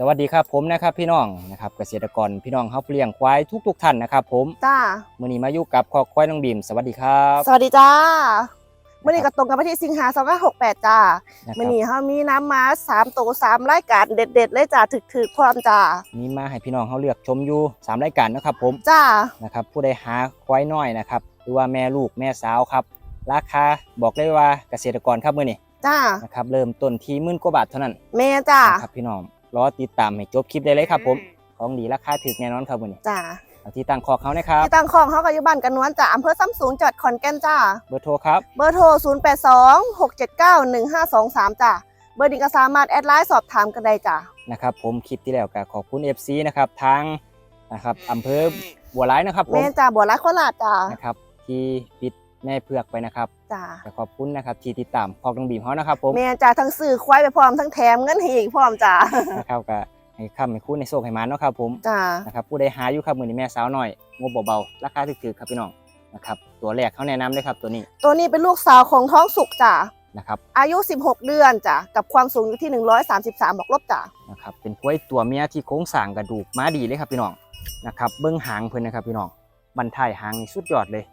สวัสดีครับผมนะครับพี่น้องนะครับเกษตรกรพี่น้องเฮาผู้เลี้ยงควายทุก ๆ ท่านนะครับผมจ้ามื้อนี้มาอยู่กับคอกควายน้องบีมสวัสดีครับสวัสดีจ้าเมื่อนี้ก็ตรงกับวันที่สิงหาสองพันหกแปดจ้านะคมื่รัอบนี้เขามีน้ำมาสามตัวสามรายการเด็ดๆเลยจ้าถึกถึกๆพร้อมจ้ามีมาให้พี่น้องเฮาเลือกชมอยู่สามรายการนะครับผมจ้านะครับผู้ใดหาควายน้อยนะครับหรือว่าแม่ลูกแม่สาวครับ ราคาบอกเลยว่าเกษตรกรครับมื้อนี้จ้านะครับเริ่มต้นที่หมื่นกว่าบาทเท่านั้นแม่จ้านะครับพี่น้อง รอติดตามให้จบคลิปได้เลยครับผม ของดีราคาถูกแน่นอนครับมื้อนี้จ้าเอาที่ตั้งคอกเขานะครับ ที่ตั้งของเขาก็อยู่บ้านกันนวลจ้าอำเภอซ้ำสูงจังหวัดขอนแก่นจ้า เบอร์โทรครับ เบอร์โทร 0 8 2 6 7 9 1 5 2 3 จ้า เบอร์นี้ก็สามารถแอดไลน์สอบถามกันได้จ้า นะครับผมคลิปที่แล้วก็ขอบคุณ FC นะครับทางนะครับอำเภอบัวร้ายนะครับผมแม่จ้าบัวร้ายโคราชจ้า นะครับที่ปิด แม่เผือกไปนะครับจ้าก็ขอบคุณนะครับที่ติดตามพอกน้องบีมเขานะครับผมแม่จ้าทั้งซื้อควายไปพร้อมทั้งแถมเงินให้อีกพร้อมจ้านะครับก็ให้คำให้คุณในโซกให้มันเนาะครับผมจ้านะครับผู้ใดหาอยู่ครับมือนี้แม่สาวหน่อยงบเบาๆราคาถูกๆครับพี่น้องนะครับตัวแรกเขาแนะนำเลยครับตัวนี้ ตัวนี้เป็นลูกสาวของท้องสุกจ้านะครับอายุ 16 เดือนจ้ะกับความสูงอยู่ที่ 133 บอกลบจ้ะนะครับเป็นกล้วยตัวเมียที่โค้งสร้างกระดูกม้าดีเลยครับพี่น้องนะครับเบิ้งหางเพิ่นนะครับพี่น้องบันทายหางนี่สุดยอดเลย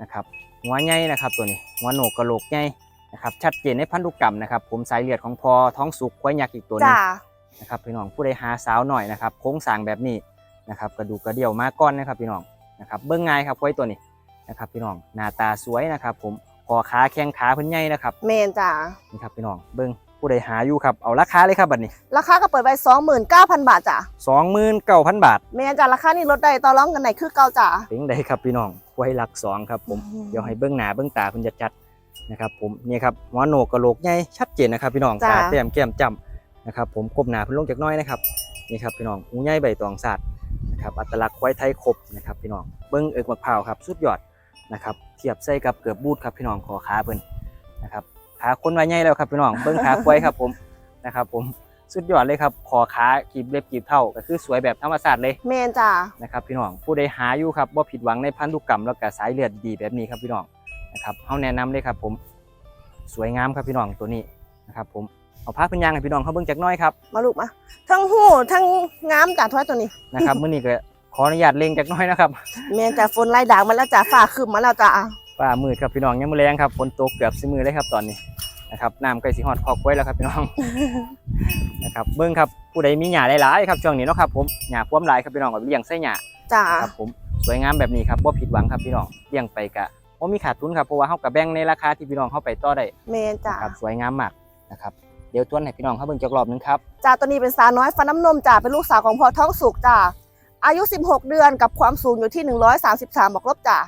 นะครับหัวใหญ่นะครับตัวนี้หัวโหนกกระโหลกใหญ่นะครับชัดเจนในพันธุกรรมนะครับผมสายเลือดของพอท้องสุกควายยักษ์อีกตัวหนึงจ้านะครับพี่น้องผู้ใดหาสาวหน่อยนะครับโค้งสร้างแบบนี้นะครับกระดูกกระเดี่ยวมาก้อนนะครับพี่น้องนะครับเบิ้งง่ายครับควายตัวนี้นะครับพี่น้องหน้าตาสวยนะครับ ผมคอขาแข้งขาเพิ่นใหญ่นะครับเมนจ้ะนี่ครับพี่น้องเบิ้ง ผู้ใดหาอยู่ครับเอาราคาเลยครับบัดนี้ราคาก็เปิดไป29,000 บาทจ้ะ29,000 บาทเมนจ้ะราคานี่ลดได้ต่อรองกันไหนคือเก่าจ้ะเป็นไดครับพี่น้องควายหลักสองครับผมอืมเดี๋ยวให้เบิ้งหน้าเบิ้งตาเพิ่นจะจัดนะครับผมนี่ครับหัวโหนกกระโหลกใหญ่ชัดเจนนะครับพี่น้องจ้ะตาแต้มแก้มจ้ำนะครับผมก้มหน้าเพิ่นลงจากหน้อยนะครับนี่ครับพี่น้องหูใหญ่ใบตองสาดนะครับอัตลักษณ์ควายไทยครบนะครับพี่น้องเบิ้งเอิกมะพร้าวครับสุดยอดนะครับเทียบใส่กับเกือบบูทครับพี่น้องขอขาเพิ่นนะครับ ขาคนว่าใหญ่แล้วครับพี่น้องเบิ้งขาควายครับผมนะครับ ผมสุดยอดเลยครับคอขากีบเล็บกีบเท่าก็คือสวยแบบธรรมชาติเลยเมนจ้ะนะครับพี่น้องผู้ใดหาอยู่ครับว่าผิดหวังในพันธุกรรมแล้วก็สายเลือดดีแบบนี้ครับพี่น้องนะครับเขาแนะนำเลยครับผมสวยงามครับพี่น้องตัวนี้นะครับผมเอาผ้าพันยางให้พี่น้องเขาเบิ่งจักหน้อยครับมาลูกมาทั้งหูทั้งงามจ้ะท้อยตัวนี้นะครับมื้อนี้ก็ขออนุญาตเล็งจักหน้อยนะครับเมนจ้ะฝนไล่ด่างมาแล้วจ้ะฝ่าขึ้นมาแล้วจ้ะ ฟ้ามืดครับพี่น้องยังมือแรงครับฝนตกเกือบสิมือเลยครับตอนนี้นะครับน้ำใกล้สิฮอดคอกไว้แล้วครับพี่น้องนะครับเบิ่งครับผู้ใดมีหญ้าหลายๆครับช่วงนี้เนาะครับผมหญ้าความหลายครับพี่น้องก็เลี้ยงใส่หญ้าจ้ะครับผมสวยงามแบบนี้ครับบ่ผิดหวังครับพี่น้องเลี้ยงไปกะบ่มีขาดทุนครับเพราะว่าเฮากับแบ่งในราคาที่พี่น้องเฮาไปต่อได้เมนจ้ะนะครับสวยงามมากนะครับเดี๋ยวทวนให้พี่น้องเขาเบิ่งจักรอบหนึงครับจ้ะตัวนี้เป็นสาวน้อยฟันน้ำนมจ้ะเป็นลูกสาวของพ่อท้องสุกจ้ะอายุ 16 เดือนกับความสูงอยู่ที่ 133บอกลบจ้ะ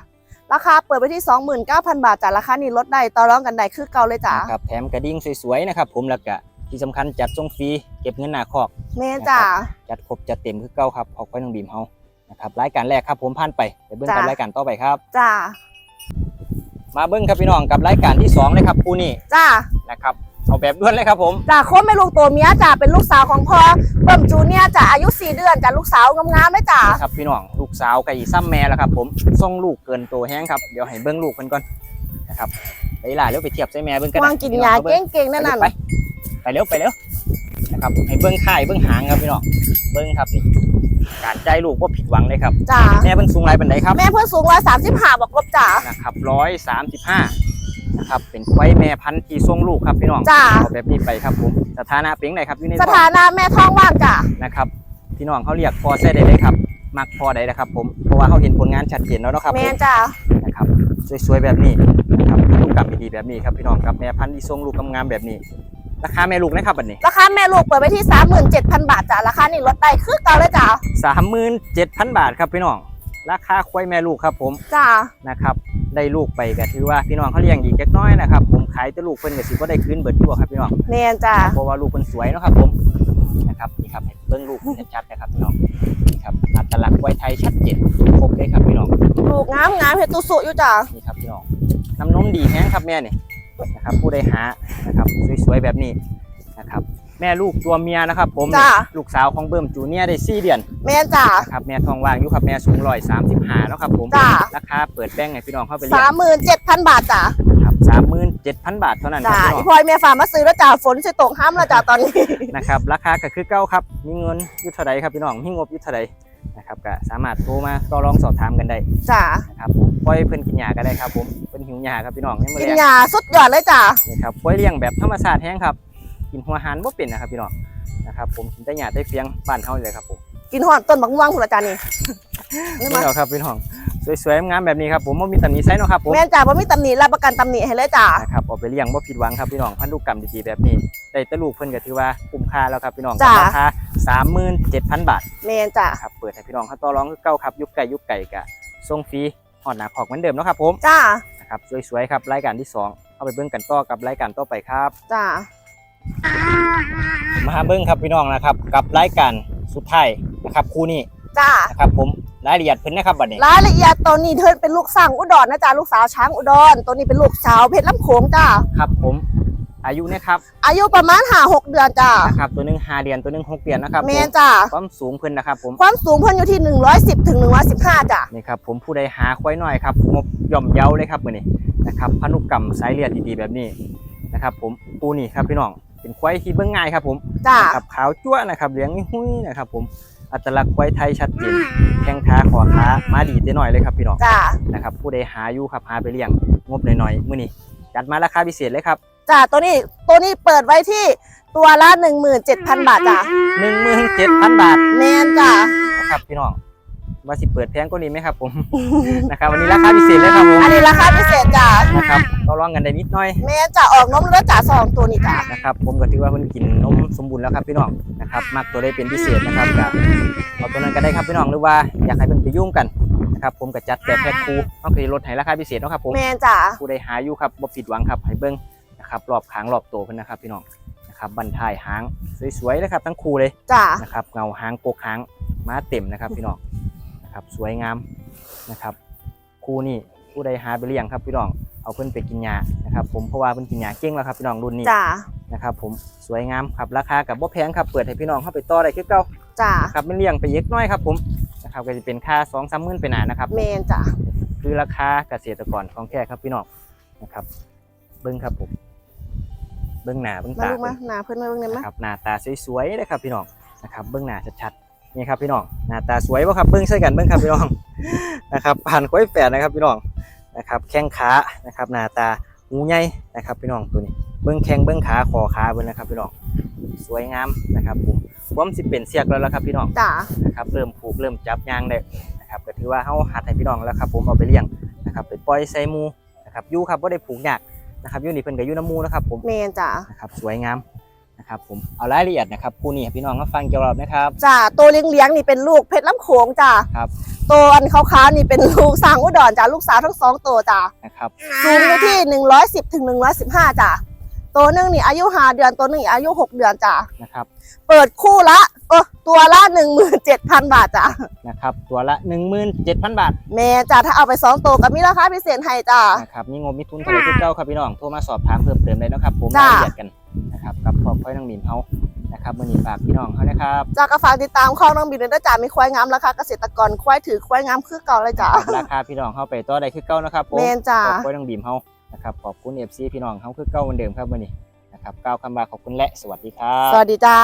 ราคาเปิดไปที่ 29,000 บาทจ้ะราคานี้ลดได้ต่อรองกันได้คือเก่าเลยจ้ะนะครับแถมกระดิ่งสวยๆนะครับผมแล้วก็ที่สำคัญจัดส่งฟรีเก็บเงินหน้าคอกเมนจ้ะจัดครบจัดเต็มคือเก่าครับขอกไว้น้องบีมเฮานะครับรายการแรกครับผมผ่านไปไปเบิ่งกับจ้ะรายการต่อไปครับจ้ะมาเบิ่งครับพี่น้องกับรายการที่สองเลยครับคู่นี้จ้ะนะครับเอาแบบด่วนเลยครับผมจ้ะโค้ชแม่ลูกตัวเมียจ้ะเป็นลูกสาวของพ่อเบิ่มจูเนียร์จ้ะอายุ 4 เดือนจ้ะลูกสาวงามๆเลยจ้ะนี่ครับพี่น้องลูก สาวกับอีซ้ำแม่แล้วครับ ผมส่งลูกเกินตัวแห้งครับเดี๋ยวให้เบิ่งลูกเพิ่นก่อนนะครับไปล่ะเร็วไปเทียบใส่แม่เบิ่งกันวางกินยาเก่งๆนั่นน่ะไปไปเร็วไปเร็วนะครับให้เบิ้งข่ายเบิ้งหางครับพี่น้องเบิ้งครับนี่การใจลูกว่าผิดหวังเลยครับจ้ะแม่เพิ่นสูงไรเป็นไดครับแม่เพื่อนสูง135บอกลบจ้ะนะครับร้อยสามสิบห้านะครับเป็นควายแม่พันธุ์ที่ทรงลูกครับพี่น้องจ้ะเอาแบบนี้ไปครับผมสถานะเป็นไงครับอยู่ในสท้องถานะแม่ท้องว่างจ้ะนะครับพี่น้องเขาเรียกพอแซ่ได้เลยครับ มักพอได้นะครับ ผมเพราะว่าเขาเห็นผลงานชัดเจนแล้วเนาะครับแม่ผมจ้ะนะครับสวยๆแบบนี้นะครับลูกกลับดีๆแบบนี้ครับพี่น้องครับแม่พันธุ์ที่ทรงลูกงามๆแบบนี้ ราคาแม่ลูกนะครับบัดนี้ ราคาแม่ลูกเปิดไปที่ 37,000 บาทจ้ะราคานี่ลดได้คือเก่าเลยจ้ะสามหมื่นเจ็ดพันบาทครับพี่น้อง ราคาควายแม่ลูกครับผมจ้ะนะครับได้ลูกไปก็ถือว่าพี่น้องเขาเลี้ยงอีกเล็กน้อยนะครับผมขายแต่ลูกเพิ่นก็สิบ่ได้คืนเบิดอยู่บ่ครับพี่น้องแม่จ้ะเพราะว่าลูกเพิ่นสวยเนาะครับผมนะครับนี่ครับให้เบิ่งลูกชัดๆนะครับพี่น้องนี่ครับ อัตลักษณ์ควายไทยชัดเจนครบเลยครับพี่น้องลูกงามงามเฮ็ดตุสุอยู่จ้ะนี่ครับพี่น้องน้ำนมดีแฮงครับแม่นี่นะครับผู้ใดหานะครับสวยๆแบบนี้นะครับแม่ลูกตัวเมียนะครับ ผมจ้ะลูกสาวของเบิ่มจูเนียร์ได้สี่เดือน แม่จ้ะครับแม่ทองว่างอยู่ครับแม่สูงร้อยสามสิบห้าแล้วครับผมจ้ะราคาเปิดแป้งให้พี่น้องเข้าไปเลี้ยง37,000บาทจ้ะครับส37,000บาทเท่านั้นคจ้ารับพี่น้อีองพลอยแม่ฝากมาซื้อแล้วจ้าฝนสิตกห้ามแล้วจ้าตอนนี้นะครับราคาก็คือเก้าครับมีเงินอยุทธใดครับพี่น้องมีงบอยุทธใด นะครับก็สามารถโทรมาต่อรองสอบถามกันได้จ้านะครับผมปล่อยเพิ่นกินหญ้าก็ได้ครับผมเพิ่นหิวหญ้าครับพี่น้องยังบ่กินเลี้ยงยาสุดยอดเลยจ้านี่ครับปล่อยเลี้ยงแบบธรรมชาติแห้งครับกินหัวหารบ่เป็นนะครับพี่น้องนะครับผมกินแต่หญ้าแต่เฟียงบ้านเฮาเลยครับผมกินหอนต้นบักม่วงคุณอาจารย์นี่นี่นี่มาเนาะครับพี่น้องสวยๆงามๆแบบนี้ครับผมบ่มีตำหนิไซส์เนาะครับผมแม่นจ้าบ่มีตำหนิรับประกันตำหนิให้เลยจ้านะครับเอาไปเลี้ยงบ่ผิดหวังครับพี่น้องพันธุกรรมดีๆแบบนี้ได้แตลูกเพิ่นก็ถือว่าคุ้มค่าแล้วครับพี่น้องจ้ะราคา 37,000บาทแม่นจ้าครับเปิดให้พี่น้องเขาต่อรองคือเก่าครับยุคไก่ยุคไก่กะส่งฟรีหอดหนาขอกเหมือนเดิมเนาะครับผมจ้านะครับสวยๆครับรายการที่สองเอาไปเบิ้งกันต่อกับรายการต่อไปครับจ้ามาเบิ้งครับพี่น้องนะครับ กับรายการสุดท้ายนะครับคู่นี้จ้านะครับผมรายละเอียดเพิ่นนะครับบัดนี้รายละเอียดตัวนี้เธอเป็นลูกสร้างอุดรนะจ้าลูกสาวช้างอุดรตัวนี้เป็นลูกสาวเพชรลำโขงจ้าครับผม อายุเนะครับอายุประมาณห้าหกเดือนจ้านะครับตัวหนึง5เดือนตัวหนึง6เดือนนะครับแมผมนจ้าความสูงเพิ่นนะครับผมความสูงเพิ่นอยู่ที่110ถึง115จ้านี่ครับผมผู้ใดหาควายน้อยครับงบย่อมเยาเลยครับมื้อนี้นะครับพันธุกรรมสายเลือดดีๆแบบนี้นะครับผมปูนี่ครับพี่น้องเป็นควายที่เบิ่งง่ายครับผมจ้านะครับขาวจั่วนะครับเหลืองหุ้ยนะครับผมอัตลักษณ์ควายไทยชัดเจนแข้งขาขอขามาดีเต้หน่อยเลยครับพี่น้องจ้านะครับผู้ใดหาอยู่ครับหาไปเลี้ยงงบหน่อยๆมื้อนี้จัดมาราคาพิเศษเลยครับ จ้าตัวนี้ตัวนี้เปิดไว้ที่ตัวละ17,000บาทจ้า17,000บาทแมนจ้านะครับพี่น้องว่าสิเปิดแพงกว่านี้ไหมครับผม นะครับวันนี้ราคาพิเศษเลยครับผมอันนี้ราคาพิเศษจ้านะครับก็ร้องกันได้นิดหน่อยแมนจ้าออกนมแล้วจ้าสองตัวนี้จ้านะครับผมก็ถือว่าเพิ่นกินนมสมบูรณ์แล้วครับพี่น้องนะครับมักตัวได้เป็นพิเศษนะครับกับเอาตัวนั้นก็ได้ครับพี่น้องหรือว่าอยากให้เพิ่นไปยุ่งกันนะครับผมก็จัดแบบแพ็คคู่ก็คือลดให้ราคาพิเศษเนาะครับผมแมนจ้าผู้ใดหาอยู่ครับบ่ผิดหวังครับให้เบิ่ง นะครับรอบขางรอบโตเพิ่นนะครับพี่น้องนะครับบันทายหางสวยๆเลยครับทั้งคู่เลยจ้านะครับเงาหางโกกหางมาเต็มนะครับพี่น้องนะครับสวยงามนะครับคู่นี้ผู้ใดหาไปเลี้ยงครับพี่น้องเอาเพิ่นไปกินยานะครับผมเพราะว่าเพิ่นกินยาเก่งแล้วครับพี่น้องรุ่นนี้จ้านะครับผมสวยงามครับราคากับบ่แพงครับเปิดให้พี่น้องเข้าไปต่อได้คือเก่าจ้าครับมันเลี้ยงไปเยกน้อยครับผมนะครับก็จะเป็นค่า2 3 0 0 0 0ไปหนานะครับแมนจ้าคือราคาเกษตรกรของแท้ครับพี่น้องนะครับเบิ้งครับผม เบิ้งหน้าเบิ้งมาตาลูกมาหนาเพิ่นมาเบิ่งได้ไหมนะครับหน้าตาสวยๆเลยครับพี่น้องนะครับเบิ้งหน้าชัดๆนี่ครับพี่น้องหน้าตาสวยป่ะครับเบิ้งใส่กันเบิ้งครับพี่น้องนะครับผ่านก้อยแฝดนะครับพี่น้องนะครับแข้งขานะครับหน้าตาหูใหญ่นะครับพี่น้องตัวนี้เบิ้งแข้งเบิ้งขาคอขาเบิ้งนะครับพี่น้องสวยงามนะครับผมผมสิเป็นเสียกแล้วละครับพี่น้องจ้านะครับเริ่มผูกเริ่มจับยางได้นะครับก็ถือว่าเฮาหัดให้พี่น้องแล้วครับผมเอาไปเลี้ยงนะครับไปปล่อยใส่หมูนะครับอยู่ครับบ่ได้ผูกยาก นะครับอยู่นี่เพิ่นก็อยู่น้ำหมูนะครับผมแมนจ้านะครับสวยงามนะครับผมเอารายละเอียดนะครับคู่นี้ให้พี่น้องมาฟังเกี่ยวกับนะครับจ้าตัวเลี้ยงเลี้ยงๆนี่เป็นลูกเพชรล้ำโขงจ้าครับตัวอันขาวๆนี่เป็นลูกสร้างอุดรจ้าลูกสาวทั้งสองตัวจ้านะครับสูงอยู่ที่ 110ถึง115จ้า ตัวหนึงนี่อายุ5เดือนตัวหนึงนี่อายุ6เดือนจ้านะครับเปิดคู่ละเออตัวละ17,000บาทจ้านะครับตัวละ17,000บาทแม่จ้าถ้าเอาไปสองตัวก็มีราคาพิเศษให้จ้านะครับมีงบมีทุนเท่าไหร่คือเก่าครับพี่น้องโทรมาสอบถามเพิ่มเติมได้นะครับผมจ้ะรายละเอียดกันนะครับกับครอบครัวน้องหมินเฮานะครับมื้อนี้ฝากพี่น้องเฮานะครับจากกระฝากติดตามข้องน้องบินด้วยจ้ามีควายงามราคาเกษตรกรควายถือควายงามคือเก่าเลยจ้าราคาพี่น้องเฮาไปต่อได้คือเก่านะครับผมแม่นจ้าขอบคุณน้องบีมเฮา นะครับขอบคุณเอฟซีพี่น้องเขาคือเก้าวันเดิมครับวันนี้นะครับก้าวคำบาขอบคุณและสวัสดีครับ สวัสดีจ้า